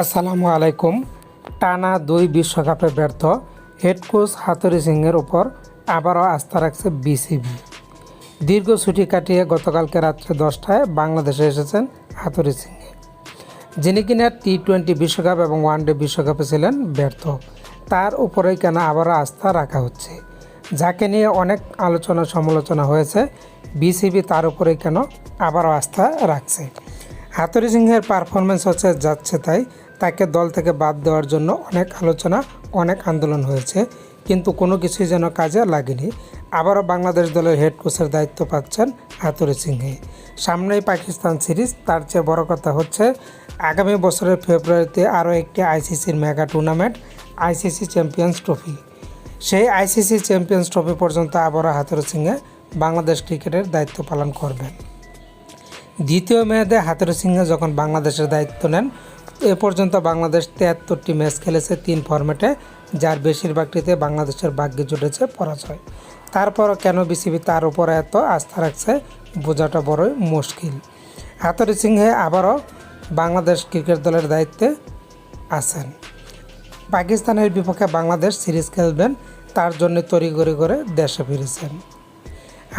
আসসালামু আলাইকুম। টানা দুই বিশ্বকাপে ব্যর্থ হেড কোচ হাতুরি সিংয়ের ওপর আবারও আস্থা রাখছে বিসিবি। দীর্ঘ ছুটি কাটিয়ে গতকালকে রাত্রে দশটায় বাংলাদেশে এসেছেন হাতুরি সিংয়ে যিনি কিনা টি টোয়েন্টি বিশ্বকাপ এবং ওয়ানডে বিশ্বকাপে ছিলেন ব্যর্থ। তার উপরেই কেন আবারও আস্থা রাখা হচ্ছে? যাকে নিয়ে অনেক আলোচনা সমালোচনা হয়েছে, বিসিবি তার উপরেই কেন আবারও আস্থা রাখছে? হাতুরি সিংহের পারফরমেন্স হচ্ছে, যাচ্ছে তাই তাকে দল থেকে বাদ দেওয়ার জন্য অনেক আলোচনা, অনেক আন্দোলন হয়েছে। কিন্তু কোনো কিছুই যেন কাজে লাগেনি। আবারও বাংলাদেশ দলের হেড কোচের দায়িত্ব পাচ্ছেন হাতুরি সিংহে। সামনেই পাকিস্তান সিরিজ, তার চেয়ে বড় কথা হচ্ছে, আগামী বছরের ফেব্রুয়ারিতে আরও একটি আইসিসির mega tournament ICC champions trophy সেই আইসিসি চ্যাম্পিয়ন্স ট্রফি পর্যন্ত আবারও হাতুরি সিংহে বাংলাদেশ ক্রিকেটের দায়িত্ব পালন করবেন। দ্বিতীয় মেয়াদে হাতের সিংহে যখন বাংলাদেশের দায়িত্ব নেন, এ পর্যন্ত বাংলাদেশ তিয়াত্তরটি ম্যাচ খেলেছে তিন ফরম্যাটে, যার বেশিরভাগটিতে বাংলাদেশের ভাগ্যে জুটেছে পরাজয়। তারপরও কেন বিসিবি তার উপরে এত আস্থা রাখছে, বোঝাটা বড়ই মুশকিল। হাতুরু সিংহে আবারও বাংলাদেশ ক্রিকেট দলের দায়িত্বে আছেন। পাকিস্তানের বিপক্ষে বাংলাদেশ সিরিজ খেলবেন, তার জন্য তড়িঘড়ি করে দেশে ফিরেছেন।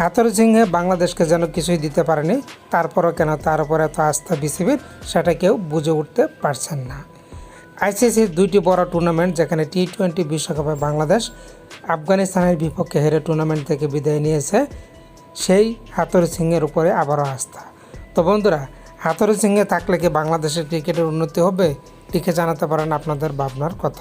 হাতর সিংহে বাংলাদেশকে যেন কিছুই দিতে পারেনি, তারপরও কেন তার উপর এত আস্থা বিসিবির সেটা কেউ বুঝে উঠতে পারছেন না। আইসিসির দুইটি বড় টুর্নামেন্ট যেখানে টি টোয়েন্টি বিশ্বকাপে বাংলাদেশ আফগানিস্তানের বিপক্ষে হেরে টুর্নামেন্ট থেকে বিদায় নিয়েছে, সেই হাতর সিংহের উপরে আবারও আস্থা। তো বন্ধুরা হাতর সিংহে থাকলে কি বাংলাদেশের ক্রিকেটের উন্নতি হবে? লিখে জানাতে পারেন আপনাদের ভাবনার কথা।